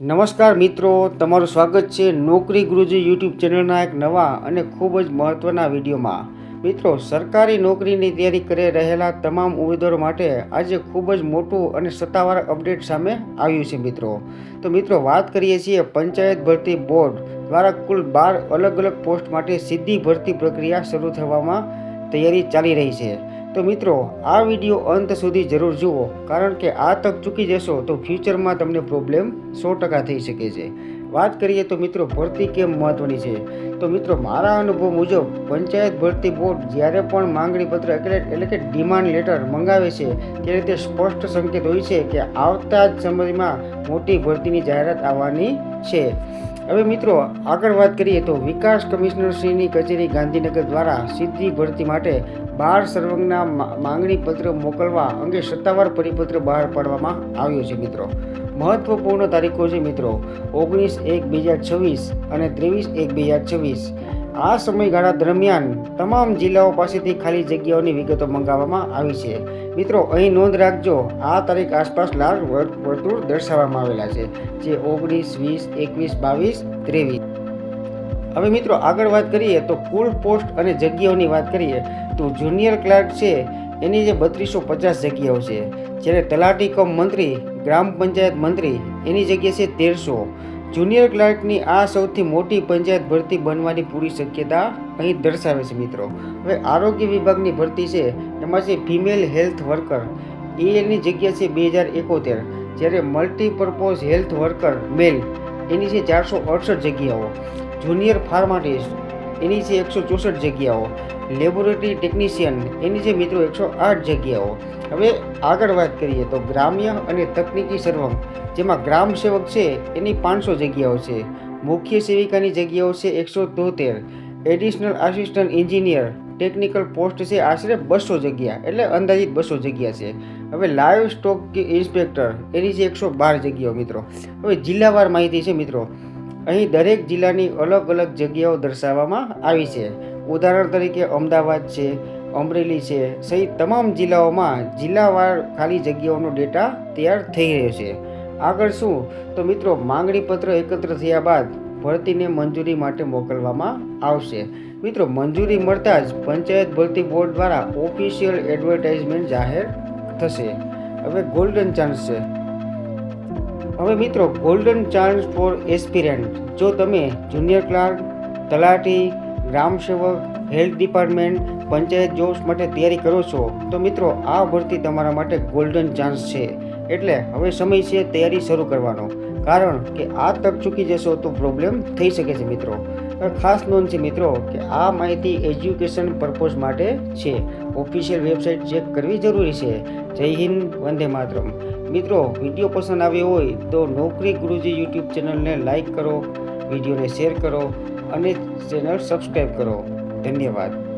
નમસ્કાર મિત્રો, તમારું સ્વાગત છે નોકરી ગુરુજી યુટ્યુબ ચેનલના એક નવા અને ખૂબ જ મહત્ત્વના વિડીયોમાં. મિત્રો, સરકારી નોકરીની તૈયારી કરી રહેલા તમામ ઉમેદવારો માટે આજે ખૂબ જ મોટું અને સત્તાવાર અપડેટ સામે આવ્યું છે મિત્રો. તો મિત્રો, વાત કરીએ છીએ પંચાયત ભરતી બોર્ડ દ્વારા કુલ બાર અલગ અલગ પોસ્ટ માટે સીધી ભરતી પ્રક્રિયા શરૂ થવામાં તૈયારી ચાલી રહી છે. તો મિત્રો, આ વીડિયો અંત સુધી જરૂર જુઓ, કારણ કે આ તક ચૂકી જશો તો ફ્યુચરમાં તમને પ્રોબ્લેમ સો ટકા થઈ શકે છે. વાત કરીએ તો મિત્રો, ભરતી કેમ મહત્વની છે? તો મિત્રો, મારા અનુભવ મુજબ, પંચાયત ભરતી બોર્ડ જ્યારે પણ માંગણી પત્ર એટલે કે ડિમાન્ડ લેટર મંગાવે છે ત્યારે તે સ્પષ્ટ સંકેત હોય છે કે આવતા જ સમયમાં મોટી ભરતીની જાહેરાત આવવાની છે. હવે મિત્રો, આગળ વાત કરીએ તો વિકાસ કમિશનરશ્રીની કચેરી ગાંધીનગર દ્વારા સીધી ભરતી માટે બાર સર્વંગના માંગણી પત્ર મોકલવા અંગે સત્તાવાર પરિપત્ર બહાર પાડવામાં આવ્યો છે મિત્રો. મહત્વપૂર્ણ તારીખો છે મિત્રો. ઓગણીસ એક બે હજાર છવ્વીસ અને ત્રેવીસ એક બે હજાર છવ્વીસ. આ સમયગાળા દરમિયાન તમામ જિલ્લાઓ પાસેથી ખાલી જગ્યાઓની વિગતો મંગાવવામાં આવી છે. મિત્રો, અહીં નોંધ રાખજો, આ તારીખ આસપાસ લાલ વર- વર્તુળ દર્શાવવામાં આવેલા છે, જે ઓગણીસ, વીસ, એકવીસ, બાવીસ, ત્રેવીસ. હવે મિત્રો, આગળ વાત કરીએ તો કુલ પોસ્ટ અને જગ્યાઓની વાત કરીએ તો જુનિયર ક્લાર્ક છે, એની જે બત્રીસો પચાસ જગ્યાઓ છે. જ્યારે તલાટી કમ મંત્રી, ગ્રામ પંચાયત મંત્રી, એની જગ્યા છે તેરસો. જુનિયર ક્લાર્કની આ સૌથી મોટી પંચાયત ભરતી બનવાની પૂરી શક્યતા અહીં દર્શાવે છે મિત્રો. હવે આરોગ્ય વિભાગની ભરતી છે, એમાં છે ફિમેલ હેલ્થ વર્કર. એની જગ્યા છે બે હજાર એકોતેર, જ્યારે મલ્ટીપર્પઝ હેલ્થ વર્કર મેલ. એની છે ચારસો અડસઠ જગ્યાઓ. જુનિયર ફાર્માટિસ્ટ, એની છે એકસો ચોસઠ જગ્યાઓ. લેબોરેટરી ટેકનિશિયન, એની છે મિત્રો એકસો આઠ જગ્યાઓ. હવે આગળ વાત કરીએ તો ગ્રામ્ય અને તકનીકી સર્વમ, જેમાં ગ્રામ સેવક છે એની પાંચસો જગ્યાઓ છે. મુખ્ય સેવિકાની જગ્યાઓ છે એકસો તોતેર. Additional assistant engineer technical post છે આશરે બસો જગ્યા, એટલે અંદાજિત બસો જગ્યા છે. હવે લાઈવ સ્ટોક ઇન્સ્પેક્ટર એની છે એકસો બાર જગ્યાઓ મિત્રો. હવે જિલ્લાવાર માહિતી છે મિત્રો. અહીં દરેક જિલ્લાની અલગ અલગ જગ્યાઓ દર્શાવવામાં આવી છે. ઉદાહરણ તરીકે અમદાવાદ છે અમરેલી છે. સહિત તમામ જિલ્લાઓમાં જિલ્લાવાર ખાલી જગ્યાઓનો ડેટા તૈયાર થઈ રહ્યો છે. આગળ શું? તો મિત્રો, માંગણી પત્ર એકત્ર થયા બાદ ભરતીને મંજૂરી માટે મોકલવામાં આવશે. મિત્રો, મંજૂરી મળતા જ પંચાયત ભરતી બોર્ડ દ્વારા ઓફિશિયલ એડવર્ટાઇઝમેન્ટ જાહેર થશે. હવે ગોલ્ડન ચાન્સ છે. હવે મિત્રો ગોલ્ડન ચાન્સ ફોર એસ્પિરન્ટ જો તમે જુનિયર ક્લાર્ક તલાટી ગ્રામસેવક હેલ્થ ડિપાર્ટમેન્ટ પંચાયત જોબ્સ માટે તૈયારી કરો છો, તો મિત્રો આ ભરતી તમારા માટે ગોલ્ડન ચાન્સ છે. એટલે હવે સમય છે તૈયારી શરૂ કરવાનો. કારણ કે આ તક ચૂકી જશો તો પ્રોબ્લેમ થઈ શકે છે મિત્રો. ખાસ નોંધ છે મિત્રો કે આ માહિતી એજ્યુકેશન પર્પઝ માટે છે. ઓફિશિયલ વેબસાઇટ ચેક કરવી જરૂરી છે. જય હિન્દ, વંદે માતરમ. મિત્રો, વીડિયો પસંદ આવ્યો હોય તો નોકરી ગુરુજી યુટ્યુબ ચેનલને લાઇક કરો, વિડીયોને શેર કરો અને ચેનલ સબસ્ક્રાઈબ કરો. ધન્યવાદ.